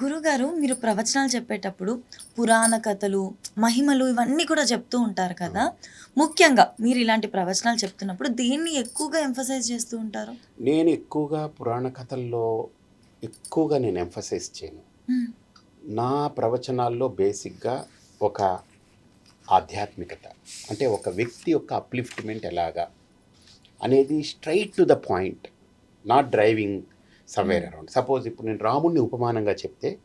గురుగారు మీరు ప్రవచనాలు చెప్పేటప్పుడు పురాణ కథలు మహిమలు ఇవన్నీ కూడా చెప్తూ ఉంటారు కదా. ముఖ్యంగా మీరు ఇలాంటి ప్రవచనాలు చెప్తున్నప్పుడు దేన్ని ఎక్కువగా ఎంఫసైజ్ చేస్తూ ఉంటారు? నేను ఎక్కువగా పురాణ కథల్లో ఎక్కువగా నేను ఎంఫసైజ్ చేయను. నా ప్రవచనాల్లో బేసిక్గా ఒక ఆధ్యాత్మికత అంటే ఒక వ్యక్తి యొక్క అప్లిఫ్ట్మెంట్ ఎలాగా అనేది straight to the point not driving somewhere around suppose ఇప్పుడు నేను రాముడిని ఉపమానంగా చెప్తే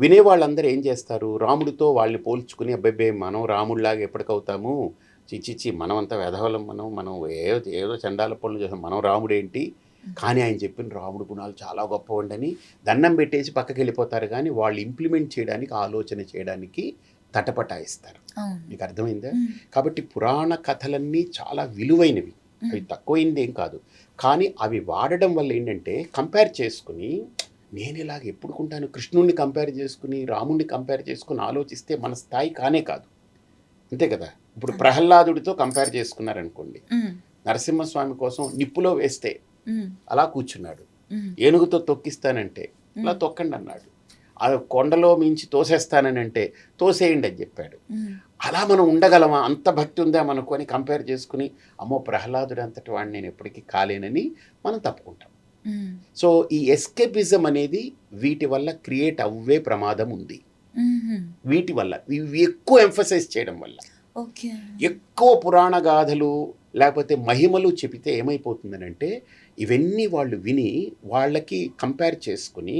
వినేవాళ్ళందరూ ఏం చేస్తారు? రాముడితో వాళ్ళని పోల్చుకుని అబ్బాయి మనం రాముడిలాగా ఎప్పటికవుతాము? చిచ్చిచ్చి మనం అంతా వెధవలం మనం మనం ఏదో ఏదో చండాల పనులు చేస్తాం మనం రాముడు ఏంటి కానీ ఆయన చెప్పిన రాముడు గుణాలు చాలా గొప్పవండని దండం పెట్టేసి పక్కకి వెళ్ళిపోతారు. కానీ వాళ్ళు ఇంప్లిమెంట్ చేయడానికి ఆలోచన చేయడానికి తటపటాయిస్తారు. నీకు అర్థమైందా. కాబట్టి పురాణ కథలన్నీ చాలా విలువైనవి. అవి తక్కువైంది ఏం కాదు. కానీ అవి వాడడం వల్ల ఏంటంటే కంపేర్ చేసుకుని నేను ఇలాగ ఎప్పుడు కొంటాను కృష్ణుడిని కంపేర్ చేసుకుని రాముడిని కంపేర్ చేసుకుని ఆలోచిస్తే మన స్థాయి కానే కాదు అంతే కదా ఇప్పుడు ప్రహ్లాదుడితో కంపేర్ చేసుకున్నారనుకోండి. నరసింహస్వామి కోసం నిప్పులో వేస్తే. అలా కూర్చున్నాడు. ఏనుగుతో తొక్కిస్తానంటే అలా తొక్కండి అన్నాడు ఆ కొండలో మించి తోసేస్తానని అంటే తోసేయండి అని చెప్పాడు. అలా మనం ఉండగలమా? అంత భక్తి ఉందా మనకు అని కంపేర్ చేసుకుని అమ్మో ప్రహ్లాదుడు అంతటి వాడిని నేను ఎప్పటికీ కాలేనని మనం తప్పుకుంటాం. సో ఈ ఎస్కేపిజం అనేది వీటి వల్ల క్రియేట్ అవ్వే ప్రమాదం ఉంది. వీటి వల్ల ఇవి ఎక్కువ ఎంఫసైజ్ చేయడం వల్ల. ఓకే. ఎక్కువ పురాణ గాథలు లేకపోతే మహిమలు చెబితే ఏమైపోతుందనంటే ఇవన్నీ వాళ్ళు విని వాళ్ళకి కంపేర్ చేసుకుని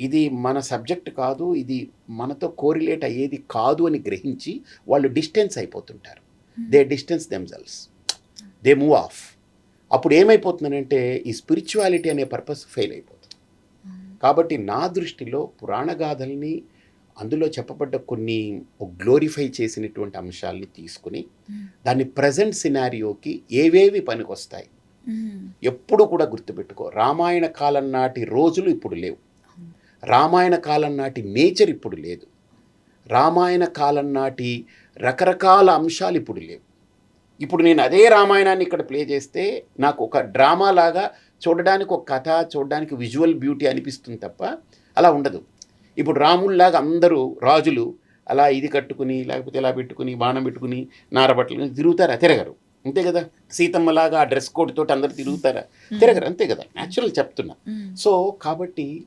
ఇది మన సబ్జెక్ట్ కాదు ఇది మనతో కోరిలేట్ అయ్యేది కాదు అని గ్రహించి వాళ్ళు distance అయిపోతుంటారు. They distance themselves they move off అప్పుడు ఏమైపోతుందంటే ఈ స్పిరిచువాలిటీ అనే పర్పస్ ఫెయిల్ అయిపోతుంది. కాబట్టి నా దృష్టిలో పురాణ గాథల్ని అందులో చెప్పబడ్డ కొన్ని గ్లోరిఫై చేసినటువంటి అంశాలని తీసుకుని మ్మ్. దాన్ని ప్రజెంట్ సినారియోకి ఏవేవి పనికొస్తాయి? మ్మ్. ఎప్పుడు కూడా గుర్తుపెట్టుకో. రామాయణ కాలం నాటి రోజులు ఇప్పుడు లేవు. రామాయణ కాలం నాటి నేచర్ ఇప్పుడు లేదు. రామాయణ కాలం నాటి రకరకాల అంశాలు ఇప్పుడు లేవు. ఇప్పుడు నేను అదే రామాయణాన్ని ఇక్కడ ప్లే చేస్తే నాకు ఒక డ్రామా లాగా చూడడానికి ఒక కథ చూడడానికి విజువల్ బ్యూటీ అనిపిస్తుంది తప్ప అలా ఉండదు. ఇప్పుడు రాముల్లాగా అందరూ రాజులు అలా ఇది కట్టుకుని లేకపోతే ఇలా పెట్టుకుని బాణం పెట్టుకుని నారబట్టలు తిరుగుతారా? తిరగరు. అంతే కదా? సీతమ్మలాగా ఆ డ్రెస్ కోడ్ తోటి అందరు తిరుగుతారా? తిరగరు. అంతే కదా? న్యాచురల్ చెప్తున్నా. సో కాబట్టి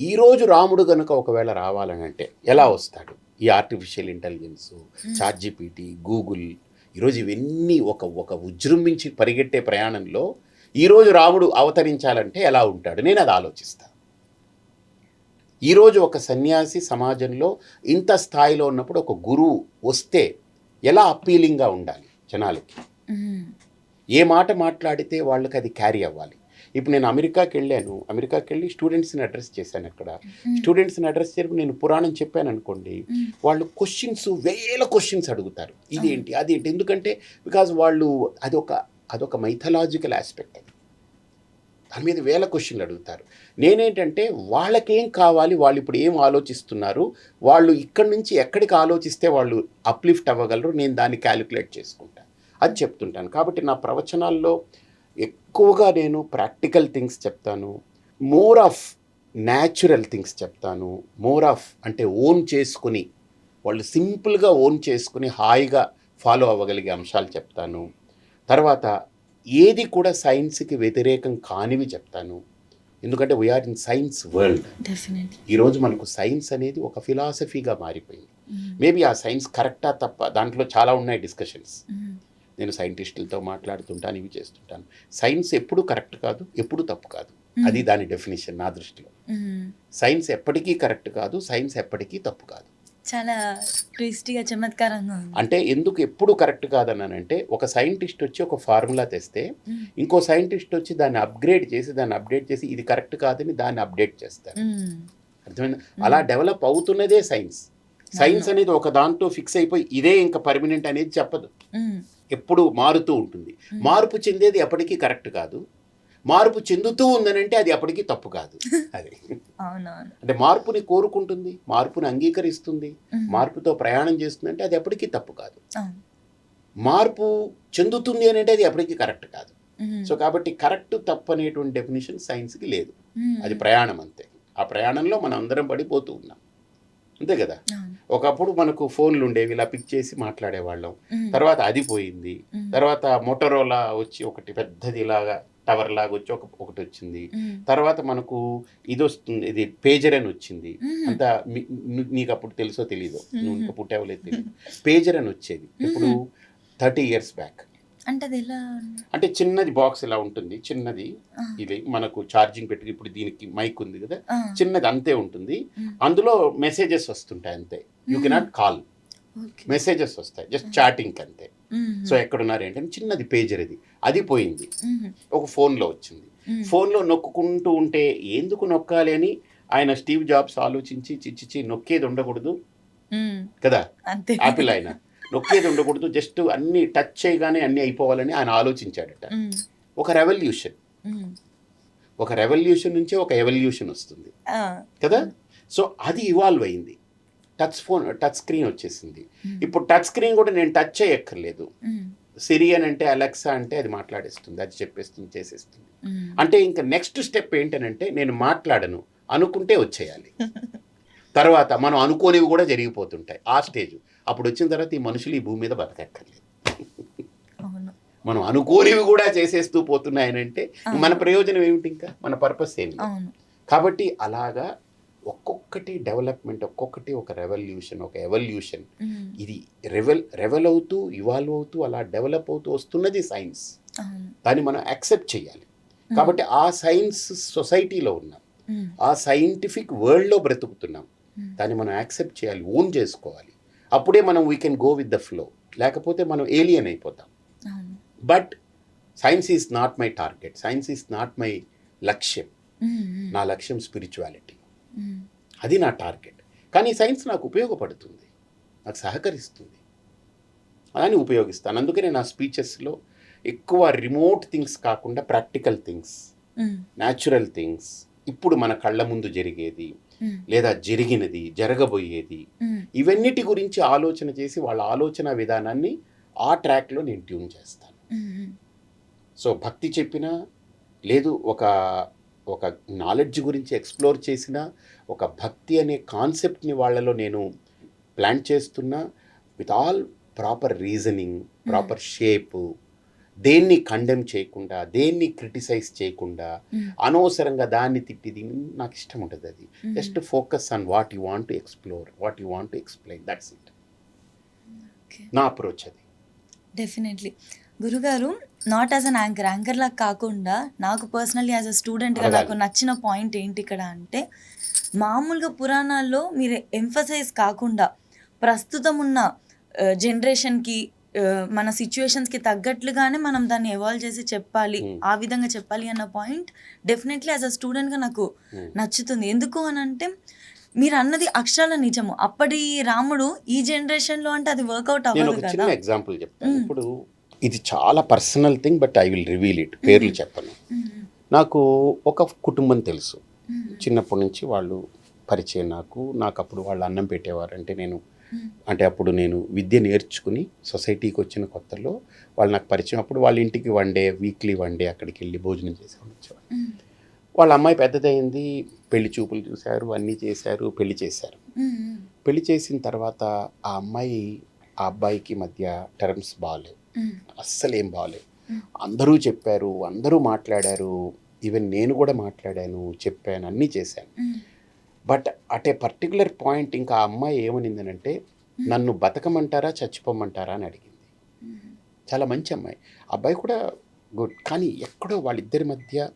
ఈరోజు రాముడు గనుక ఒకవేళ రావాలని అంటే ఎలా వస్తాడు? ఈ artificial intelligence chat GPT Google ఈరోజు ఇవన్నీ ఒక ఒక ఉజృంభించి పరిగెట్టే ప్రయాణంలో ఈరోజు రాముడు అవతరించాలంటే ఎలా ఉంటాడు? నేను అది ఆలోచిస్తాను ఈరోజు ఒక సన్యాసి సమాజంలో ఇంత స్థాయిలో ఉన్నప్పుడు ఒక గురువు వస్తే ఎలా అప్పీలింగ్గా ఉండాలి జనాలకి? మ్మ్. ఏ మాట మాట్లాడితే వాళ్ళకి అది క్యారీ అవ్వాలి? ఇప్పుడు నేను అమెరికాకి వెళ్ళాను. అమెరికాకి వెళ్ళి స్టూడెంట్స్ని అడ్రస్ చేశాను అక్కడ. స్టూడెంట్స్ని అడ్రస్ చేసినప్పుడు నేను పురాణం చెప్పాను అనుకోండి. వాళ్ళు క్వశ్చన్స్ వేల క్వశ్చన్స్ అడుగుతారు. ఇదేంటి అదేంటి? ఎందుకంటే బికాజ్ వాళ్ళు అదొక అదొక మైథలాజికల్ ఆస్పెక్ట్ అది. దాని మీద వేల క్వశ్చన్లు అడుగుతారు. నేనేంటంటే వాళ్ళకేం కావాలి వాళ్ళు ఇప్పుడు ఏం ఆలోచిస్తున్నారు వాళ్ళు ఇక్కడి నుంచి ఎక్కడికి ఆలోచిస్తే వాళ్ళు అప్లిఫ్ట్ అవ్వగలరు నేను దాన్ని క్యాలిక్యులేట్ చేసుకుంటాను అది చెప్తుంటాను. కాబట్టి నా ప్రవచనాల్లో ఎక్కువగా నేను ప్రాక్టికల్ థింగ్స్ చెప్తాను. మోర్ ఆఫ్ న్యాచురల్ థింగ్స్ చెప్తాను. మోర్ ఆఫ్ అంటే ఓన్ చేసుకుని వాళ్ళు సింపుల్గా ఓన్ చేసుకుని హాయిగా ఫాలో అవ్వగలిగే అంశాలు చెప్తాను. తర్వాత ఏది కూడా సైన్స్కి వ్యతిరేకం కానివి చెప్తాను. ఎందుకంటే వీఆర్ ఇన్ సైన్స్ వరల్డ్ ఈరోజు మనకు సైన్స్ అనేది ఒక ఫిలాసఫీగా మారిపోయింది. మేబీ ఆ సైన్స్ కరెక్టా తప్ప? దాంట్లో చాలా ఉన్నాయి డిస్కషన్స్. మ్మ్. నేను సైంటిస్టులతో మాట్లాడుతుంటాను ఇవి చేస్తుంటాను. సైన్స్ ఎప్పుడు కరెక్ట్ కాదు ఎప్పుడు తప్పు కాదు. అది దాని డెఫినేషన్ నా దృష్టిలో. సైన్స్ ఎప్పటికీ కరెక్ట్ కాదు సైన్స్ ఎప్పటికీ తప్పు కాదు. చాలా చమత్కారంగా అంటే ఎందుకు ఎప్పుడు కరెక్ట్ కాదన్నానంటే ఒక సైంటిస్ట్ వచ్చి ఒక ఫార్ములా తెస్తే. ఇంకో సైంటిస్ట్ వచ్చి దాన్ని అప్గ్రేడ్ చేసి దాన్ని అప్డేట్ చేసి ఇది కరెక్ట్ కాదని దాన్ని అప్డేట్ చేస్తారు. అర్థమైంది? అలా డెవలప్ అవుతున్నదే సైన్స్. సైన్స్ అనేది ఒక దాంట్లో ఫిక్స్ అయిపోయి ఇదే ఇంకా పర్మనెంట్ అనేది చెప్పదు. ఎప్పుడు మారుతూ ఉంటుంది. మార్పు చెందేది ఎప్పటికీ కరెక్ట్ కాదు. మార్పు చెందుతూ ఉందనంటే అది ఎప్పటికీ తప్పు కాదు. అది. అంటే మార్పుని కోరుకుంటుంది మార్పుని అంగీకరిస్తుంది. మార్పుతో ప్రయాణం చేస్తుందంటే అది ఎప్పటికీ తప్పు కాదు. మార్పు చెందుతుంది అని అంటే అది ఎప్పటికీ కరెక్ట్ కాదు. సో కాబట్టి కరెక్ట్ తప్పు అనేటువంటి డెఫినేషన్ సైన్స్కి లేదు. అది ప్రయాణం అంతే. ఆ ప్రయాణంలో మనం అందరం పడిపోతూ ఉన్నాం. అంతే కదా. ఒకప్పుడు మనకు ఫోన్లు ఉండేవి ఇలా పిక్ చేసి మాట్లాడేవాళ్ళం. తర్వాత అది పోయింది. తర్వాత మోటరోలా వచ్చి ఒకటి పెద్దది ఇలాగా టవర్ లాగా వచ్చి ఒక ఒకటి వచ్చింది. తర్వాత మనకు ఇది వస్తుంది ఇది పేజర్ అని వచ్చింది. అంత నీకు అప్పుడు తెలుసో తెలీదో నువ్వు. ఇంకా పుట్టావలేదు తెలియదు పేజర్ అని వచ్చేది ఇప్పుడు థర్టీ ఇయర్స్ బ్యాక్ అంటే అది ఎలా అంటే చిన్నది బాక్స్ ఇలా ఉంటుంది. చిన్నది. ఇది మనకు ఛార్జింగ్ పెట్టి ఇప్పుడు దీనికి మైక్ ఉంది కదా. చిన్నది అంతే ఉంటుంది. అందులో మెసేజెస్ వస్తుంటాయి అంతే. You cannot call. మెసేజెస్ వస్తాయి. జస్ట్ చాటింగ్ అంతే. సో ఎక్కడున్నారు ఏంటంటే చిన్నది పేజర్ ఇది. అది పోయింది. ఒక ఫోన్లో వచ్చింది. ఫోన్లో నొక్కుంటూ ఉంటే ఎందుకు నొక్కాలి అని ఆయన స్టీవ్ జాబ్స్ ఆలోచించి చిచ్చిచి నొక్కేది ఉండకూడదు. కదా? యాపిల్ ఆయన. నొక్కేది ఉండకూడదు జస్ట్ అన్ని టచ్ చేయగానే అన్ని అయిపోవాలని ఆయన ఆలోచించాడట. ఒక రెవల్యూషన్. ఒక రెవల్యూషన్ నుంచే ఒక ఎవల్యూషన్ వస్తుంది. కదా సో అది ఇవాల్వ్ అయింది టచ్ ఫోన్ టచ్ స్క్రీన్ వచ్చేసింది. ఇప్పుడు టచ్ స్క్రీన్ కూడా నేను టచ్ చేయక్కర్లేదు ఉమ్. సిరి అని అంటే అలెక్సా అంటే అది మాట్లాడేస్తుంది అది చెప్పేస్తుంది చేసేస్తుంది. అంటే ఇంకా నెక్స్ట్ స్టెప్ ఏంటనంటే నేను మాట్లాడను అనుకుంటే వచ్చేయాలి తర్వాత మనం అనుకోనివి కూడా జరిగిపోతుంటాయి ఆ స్టేజ్ అప్పుడు వచ్చిన తర్వాత ఈ మనుషులు ఈ భూమి మీద బతకక్కర్లేదు. మనం అనుకోనివి కూడా చేసేస్తూ పోతున్నాయనంటే. మన ప్రయోజనం ఏమిటి ఇంకా? మన పర్పస్ ఏమి కాబట్టి అలాగా ఒక్కొక్కటి డెవలప్మెంట్ ఒక్కొక్కటి ఒక రెవల్యూషన్ ఒక ఎవల్యూషన్. ఇది రెవెల్ రెవెల్ అవుతూ ఇవాల్వ్ అవుతూ అలా డెవలప్ అవుతూ వస్తున్నది సైన్స్ దాన్ని మనం యాక్సెప్ట్ చేయాలి. కాబట్టి ఆ సైన్స్ సొసైటీలో ఉన్నాం. ఆ సైంటిఫిక్ వరల్డ్లో బ్రతుకుతున్నాం. దాన్ని మనం యాక్సెప్ట్ చేయాలి ఓన్ చేసుకోవాలి. అప్పుడే మనం we can go with the flow లేకపోతే మనం ఏలియన్ అయిపోతాం. But science is not my target science is not my లక్ష్యం. నా లక్ష్యం స్పిరిచువాలిటీ. అది నా టార్గెట్ కానీ సైన్స్ నాకు ఉపయోగపడుతుంది. నాకు సహకరిస్తుంది. అలానే ఉపయోగిస్తాను. అందుకనే నా స్పీచెస్లో ఎక్కువ రిమోట్ థింగ్స్ కాకుండా ప్రాక్టికల్ థింగ్స్. న్యాచురల్ థింగ్స్ ఇప్పుడు మన కళ్ళ ముందు జరిగేది. లేదా జరిగినది జరగబోయేది. ఇవన్నిటి గురించి ఆలోచన చేసి వాళ్ళ ఆలోచన విధానాన్ని ఆ ట్రాక్లో నేను ట్యూన్ చేస్తాను. సో భక్తి చెప్పినా లేదు ఒక ఒక నాలెడ్జ్ గురించి ఎక్స్ప్లోర్ చేసిన ఒక భక్తి అనే కాన్సెప్ట్ని వాళ్ళలో నేను ప్లాన్ చేస్తున్నా with all proper reasoning proper shape దేన్ని కండెమ్ చేయకుండా దేన్ని క్రిటిసైజ్ చేయకుండా ఉమ్. అనవసరంగా దాన్ని తిట్టి దీన్ని నాకు ఇష్టం ఉంటుంది అది. Just focus on what you want to explore what you want to explain that's it నా అప్రోచ్ అది డెఫినెట్లీ గురుగారు not as an anchor anchor లాగా కాకుండా నాకు పర్సనల్లీ యాజ్ అ స్టూడెంట్గా. నాకు నచ్చిన పాయింట్ ఏంటి ఇక్కడ అంటే మామూలుగా పురాణాల్లో మీరు ఎంఫసైజ్ కాకుండా ప్రస్తుతం ఉన్న జనరేషన్కి మన సిచ్యువేషన్స్కి తగ్గట్లుగానే మనం దాన్ని ఎవాల్వ్ చేసి చెప్పాలి Hmm. ఆ విధంగా చెప్పాలి అన్న పాయింట్ డెఫినెట్లీ యాజ్ అ స్టూడెంట్గా నాకు Hmm. నచ్చుతుంది ఎందుకు అని అంటే మీరు అన్నది అక్షరాల నిజము అప్పటి రాముడు ఈ జనరేషన్లో అంటే అది వర్కౌట్ అవ్వదు కదా ఎగ్జాంపుల్ చెప్తాను మ్మ్. ఇప్పుడు ఇది చాలా personal thing but I will reveal it పేర్లు చెప్పను. నాకు ఒక కుటుంబం తెలుసు. చిన్నప్పటి నుంచి వాళ్ళు పరిచయం నాకు నాకు అప్పుడు వాళ్ళు అన్నం పెట్టేవారు అంటే నేను. అంటే అప్పుడు నేను విద్య నేర్చుకుని సొసైటీకి వచ్చిన కొత్తలో వాళ్ళు నాకు పరిచయం అప్పుడు వాళ్ళ ఇంటికి one day weekly one day అక్కడికి వెళ్ళి భోజనం చేసి వచ్చేవాళ్ళు. వాళ్ళ అమ్మాయి పెద్దదైంది పెళ్ళి చూపులు చూశారు అన్నీ చేశారు పెళ్ళి చేశారు. పెళ్ళి చేసిన తర్వాత ఆ అమ్మాయి ఆ అబ్బాయికి మధ్య టర్మ్స్ బాగాలేవు. అస్సలు ఏం బాగాలేవు. అందరూ చెప్పారు అందరూ మాట్లాడారు ఈవెన్ నేను కూడా మాట్లాడాను చెప్పాను అన్నీ చేశాను. But at a particular point ఇంకా ఆ అమ్మాయి ఏమనిందనంటే నన్ను బతకమంటారా చచ్చిపోమంటారా? అని అడిగింది. చాలా మంచి అమ్మాయి. అబ్బాయి కూడా గుడ్. కానీ ఎక్కడో వాళ్ళిద్దరి మధ్య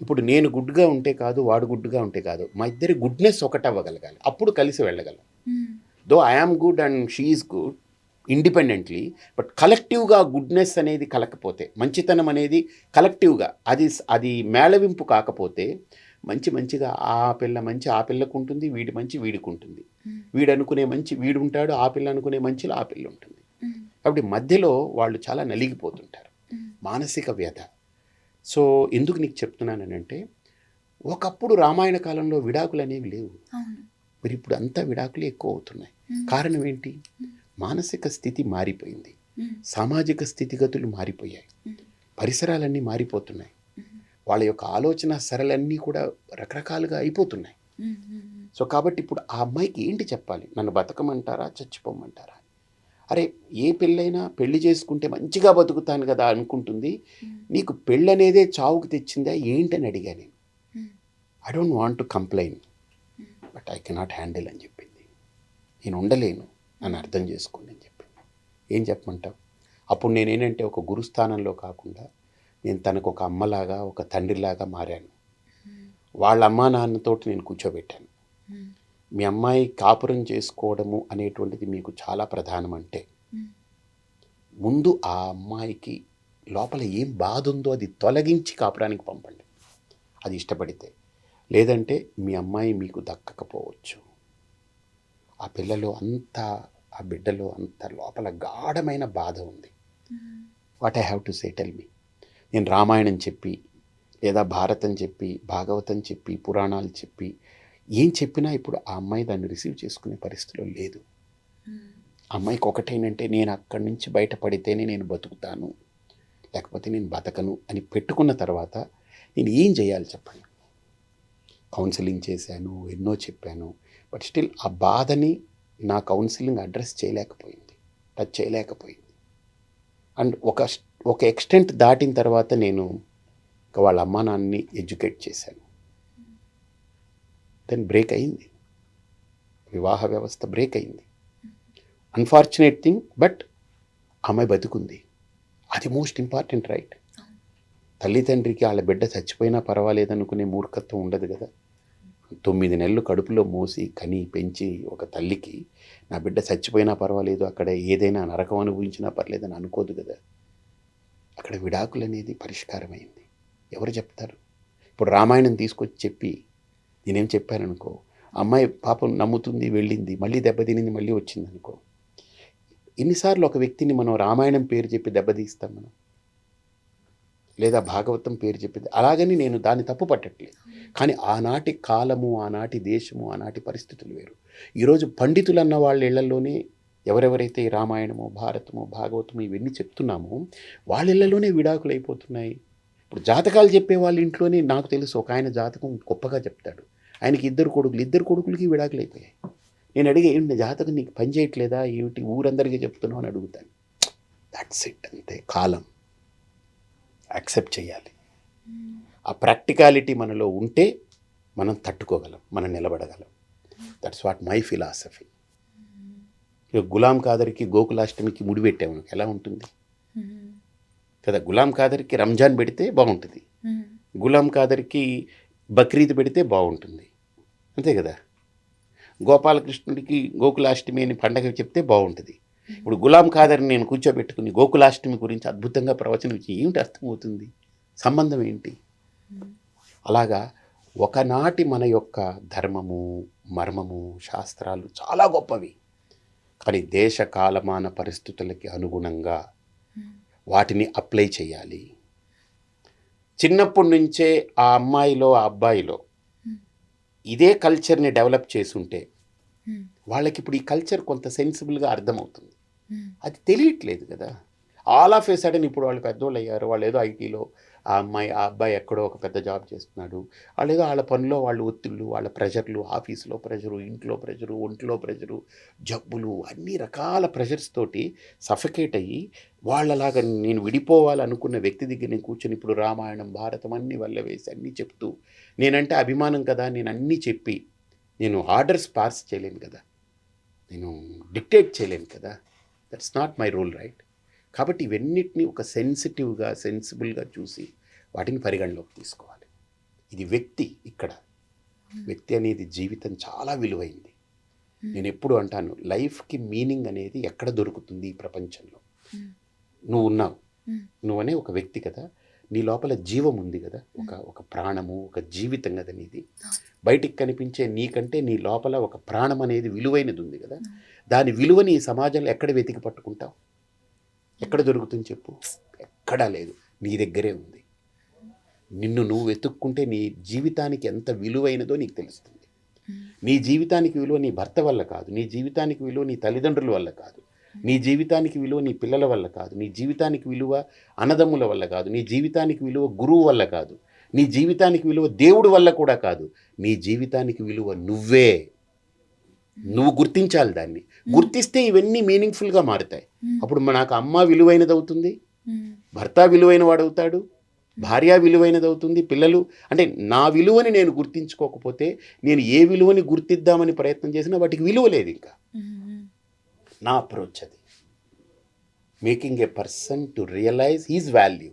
ఇప్పుడు నేను గుడ్గా ఉంటే కాదు వాడు గుడ్గా ఉంటే కాదు మా ఇద్దరి గుడ్నెస్ ఒకటి అవ్వగలగాలి అప్పుడు కలిసి వెళ్ళగలం. Though I am good and she is good independently but కలెక్టివ్గా goodness అనేది కలకపోతే మంచితనం అనేది కలెక్టివ్గా అది అది మేళవింపు కాకపోతే మంచి మంచిగా ఆ పిల్ల మంచి ఆ పిల్లకు ఉంటుంది వీడి మంచి వీడికి ఉంటుంది. వీడు అనుకునే మంచి వీడు ఉంటాడు ఆ పిల్ల అనుకునే మంచిలో ఆ పిల్ల ఉంటుంది. కాబట్టి మధ్యలో వాళ్ళు చాలా నలిగిపోతుంటారు. మానసిక వ్యధ సో ఎందుకు నీకు చెప్తున్నానంటే ఒకప్పుడు రామాయణ కాలంలో విడాకులు అనేవి లేవు మరి ఇప్పుడు అంతా విడాకులు ఎక్కువ అవుతున్నాయి. కారణం ఏంటి మానసిక స్థితి మారిపోయింది. సామాజిక స్థితిగతులు మారిపోయాయి. పరిసరాలన్నీ మారిపోతున్నాయి. వాళ్ళ యొక్క ఆలోచన సరళన్నీ కూడా రకరకాలుగా అయిపోతున్నాయి. సో కాబట్టి ఇప్పుడు ఆ అమ్మాయికి ఏంటి చెప్పాలి? నన్ను బతకమంటారా? చచ్చిపోమంటారా? అరే ఏ పెళ్ళైనా పెళ్ళి చేసుకుంటే మంచిగా బతుకుతాను కదా అనుకుంటుంది. నీకు పెళ్ళి అనేదే చావుకు తెచ్చిందా? ఏంటని అడిగా నేను. I don't want to complain but I cannot handle అని చెప్పింది. నేను ఉండలేను నన్ను అర్థం చేసుకోండి అని చెప్పింది. ఏం చెప్పమంటావు? అప్పుడు నేనేంటంటే ఒక గురుస్థానంలో కాకుండా నేను తనకు ఒక అమ్మలాగా ఒక తండ్రిలాగా మారాను. వాళ్ళ అమ్మా నాన్నతోటి నేను కూర్చోబెట్టాను. మీ అమ్మాయి కాపురం చేసుకోవడము అనేటువంటిది మీకు చాలా ప్రధానం అంటే ముందు ఆ అమ్మాయికి లోపల ఏం బాధ ఉందో అది తొలగించి కాపురానికి పంపండి. అది ఇష్టపడితే. లేదంటే మీ అమ్మాయి మీకు దక్కకపోవచ్చు. ఆ పిల్లలో అంత ఆ బిడ్డలో అంత లోపల గాఢమైన బాధ ఉంది. What I have to say tell me. నేను రామాయణం చెప్పి లేదా భారతం చెప్పి భాగవతం చెప్పి పురాణాలు చెప్పి ఏం చెప్పినా ఇప్పుడు ఆ అమ్మాయి దాన్ని రిసీవ్ చేసుకునే పరిస్థితిలో లేదు. ఆ అమ్మాయికి ఒకటేనంటే నేను అక్కడి నుంచి బయటపడితేనే నేను బతుకుతాను లేకపోతే నేను బతకను అని పెట్టుకున్న తర్వాత నేను ఏం చేయాలి చెప్పండి? కౌన్సిలింగ్ చేశాను ఎన్నో చెప్పాను బట్ స్టిల్ ఆ బాధని నా కౌన్సిలింగ్ అడ్రస్ చేయలేకపోయింది టచ్ చేయలేకపోయింది. అండ్ ఒక ఒక ఎక్స్టెంట్ దాటిన తర్వాత నేను వాళ్ళ అమ్మా నాన్నని ఎడ్యుకేట్ చేశాను. దెన్ బ్రేక్ అయింది. వివాహ వ్యవస్థ బ్రేక్ అయింది. అన్ఫార్చునేట్ థింగ్ బట్ అమ్మాయి బతుకుంది. అది మోస్ట్ ఇంపార్టెంట్ రైట్? తల్లి తండ్రికి వాళ్ళ బిడ్డ చచ్చిపోయినా పర్వాలేదనుకునే మూర్ఖత్వం ఉండదు కదా? తొమ్మిది నెలలు కడుపులో మోసి కని పెంచి ఒక తల్లికి నా బిడ్డ చచ్చిపోయినా పర్వాలేదు అక్కడ ఏదైనా నరకం అనుభవించినా పర్లేదని అనుకోదు కదా. అక్కడ విడాకులు అనేది పరిష్కారమైంది. ఎవరు చెప్తారు? ఇప్పుడు రామాయణం తీసుకొచ్చి చెప్పి నేనేం చెప్పాననుకో అమ్మాయి పాపం నమ్ముతుంది వెళ్ళింది మళ్ళీ దెబ్బతినింది మళ్ళీ వచ్చింది అనుకో ఎన్నిసార్లు ఒక వ్యక్తిని మనం రామాయణం పేరు చెప్పి దెబ్బతీస్తాం మనం? లేదా భాగవతం పేరు చెప్పింది. అలాగని నేను దాన్ని తప్పు పట్టట్లేదు. కానీ ఆనాటి కాలము ఆనాటి దేశము ఆనాటి పరిస్థితులు వేరు. ఈరోజు పండితులు అన్న వాళ్ళ ఇళ్ళలోనే ఎవరెవరైతే రామాయణము భారతము భాగవతము ఇవన్నీ చెప్తున్నామో వాళ్ళ ఇళ్ళలోనే విడాకులు అయిపోతున్నాయి. ఇప్పుడు జాతకాలు చెప్పే వాళ్ళ ఇంట్లోనే నాకు తెలుసు ఒక ఆయన జాతకం గొప్పగా చెప్తాడు. ఆయనకి ఇద్దరు కొడుకులు ఇద్దరు కొడుకులకి విడాకులు అయిపోయాయి. నేను అడిగే ఏంటి జాతకం నీకు పని చేయట్లేదా? ఏమిటి? ఊరందరికీ చెప్తున్నావు అని అడుగుతాను. దట్స్ ఇట్ అంతే. కాలం. యాక్సెప్ట్ చేయాలి. ఆ ప్రాక్టికాలిటీ మనలో ఉంటే మనం తట్టుకోగలం మనం నిలబడగలం. దట్స్ వాట్ మై ఫిలాసఫీ ఇక గులాం కాదరికి గోకులాష్టమికి ముడి పెట్టాము ఎలా ఉంటుంది? కదా గులాం కాదరికి రంజాన్ పెడితే బాగుంటుంది. గులాం కాదరికి బక్రీద్ పెడితే బాగుంటుంది. అంతే కదా? గోపాలకృష్ణుడికి గోకులాష్టమి అని పండగ చెప్తే బాగుంటుంది. ఇప్పుడు గులాం ఖాదర్ని నేను కూర్చోబెట్టుకుని గోకులాష్టమి గురించి అద్భుతంగా ప్రవచనం ఇచ్చి ఏమిటి అర్థమవుతుంది? సంబంధం ఏంటి? అలాగా ఒకనాటి మన యొక్క ధర్మము మర్మము శాస్త్రాలు చాలా గొప్పవి. కానీ దేశ కాలమాన పరిస్థితులకి అనుగుణంగా వాటిని అప్లై చేయాలి. చిన్నప్పటి నుంచే ఆ అమ్మాయిలో ఆ అబ్బాయిలో. ఇదే కల్చర్ని డెవలప్ చేసుంటే వాళ్ళకి ఇప్పుడు ఈ కల్చర్ కొంత సెన్సిబుల్గా అర్థమవుతుంది. అది తెలియట్లేదు కదా. ఆల్ ఆఫ్ ఏ సడన్ ఇప్పుడు వాళ్ళు పెద్దోళ్ళు అయ్యారు వాళ్ళు ఏదో ఐటీలో ఆ అమ్మాయి ఆ అబ్బాయి ఎక్కడో ఒక పెద్ద జాబ్ చేస్తున్నాడు. వాళ్ళు ఏదో వాళ్ళ పనిలో వాళ్ళు ఒత్తిళ్ళు వాళ్ళ ప్రెషర్లు ఆఫీస్లో ప్రెషరు ఇంట్లో ప్రెషరు ఒంట్లో ప్రెషరు జబ్బులు అన్ని రకాల ప్రెషర్స్ తోటి సఫకేట్ అయ్యి వాళ్ళలాగా నేను విడిపోవాలనుకున్న వ్యక్తి దగ్గర నేను కూర్చొని ఇప్పుడు రామాయణం భారతం అన్ని వల్ల వేసి అన్నీ చెప్తూ నేనంటే అభిమానం కదా నేను అన్నీ చెప్పి నేను ఆర్డర్స్ పాస్ చేయలేను కదా. నేను డిక్టేట్ చేయలేను కదా. That's not my rule right కాబట్టి ఇవన్నిటిని ఒక సెన్సిటివ్గా సెన్సిబుల్గా చూసి వాటిని పరిగణలోకి తీసుకోవాలి. ఇది వ్యక్తి ఇక్కడ. వ్యక్తి అనేది జీవితం చాలా విలువైంది. నేను ఎప్పుడు అంటాను లైఫ్కి మీనింగ్ అనేది ఎక్కడ దొరుకుతుంది ఈ ప్రపంచంలో? ఉమ్, నువ్వు ఉన్నావు. నువ్వనే ఒక వ్యక్తి కదా. నీ లోపల జీవం ఉంది కదా. ఒక ఒక ప్రాణము ఒక జీవితం కదా నీది బయటికి కనిపించే నీకంటే నీ లోపల ఒక ప్రాణం అనేది విలువైనది ఉంది కదా. దాని విలువని సమాజంలో ఎక్కడ వెతికి పట్టుకుంటావు? ఎక్కడ దొరుకుతుంది చెప్పు. ఎక్కడా లేదు. నీ దగ్గరే ఉంది. నిన్ను నువ్వు వెతుక్కుంటే నీ జీవితానికి ఎంత విలువైనదో నీకు తెలుస్తుంది. నీ జీవితానికి విలువ నీ భర్త వల్ల కాదు. నీ జీవితానికి విలువ నీ తల్లిదండ్రుల వల్ల కాదు. నీ జీవితానికి విలువ నీ పిల్లల వల్ల కాదు. నీ జీవితానికి విలువ అన్నదమ్ముల వల్ల కాదు. నీ జీవితానికి విలువ గురువు వల్ల కాదు. నీ జీవితానికి విలువ దేవుడి వల్ల కూడా కాదు. నీ జీవితానికి విలువ నువ్వే. నువ్వు గుర్తించాలి దాన్ని. గుర్తిస్తే ఇవన్నీ మీనింగ్ఫుల్గా మారుతాయి. అప్పుడు నాకు అమ్మ విలువైనది అవుతుంది భర్త విలువైన వాడు అవుతాడు భార్య విలువైనది అవుతుంది పిల్లలు అంటే నా విలువని నేను గుర్తించుకోకపోతే నేను ఏ విలువని గుర్తిద్దామని ప్రయత్నం చేసినా వాటికి విలువ లేదు ఇంకా. నా అప్రోచ్ అది. Making a person to realise his value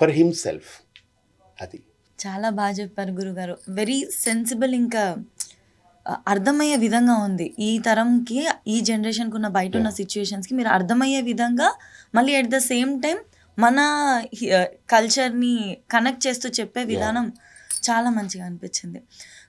for himself. అది. చాలా బాగా చెప్పారు గురుగారు. వెరీ సెన్సిబుల్ ఇంకా అర్థమయ్యే విధంగా ఉంది. ఈ తరంకి ఈ జనరేషన్కి ఉన్న బయట ఉన్న సిచ్యువేషన్స్కి మీరు అర్థమయ్యే విధంగా మళ్ళీ ఎట్ ద సేమ్ టైం మన కల్చర్ని కనెక్ట్ చేస్తూ చెప్పే విధానం చాలా మంచిగా అనిపించింది.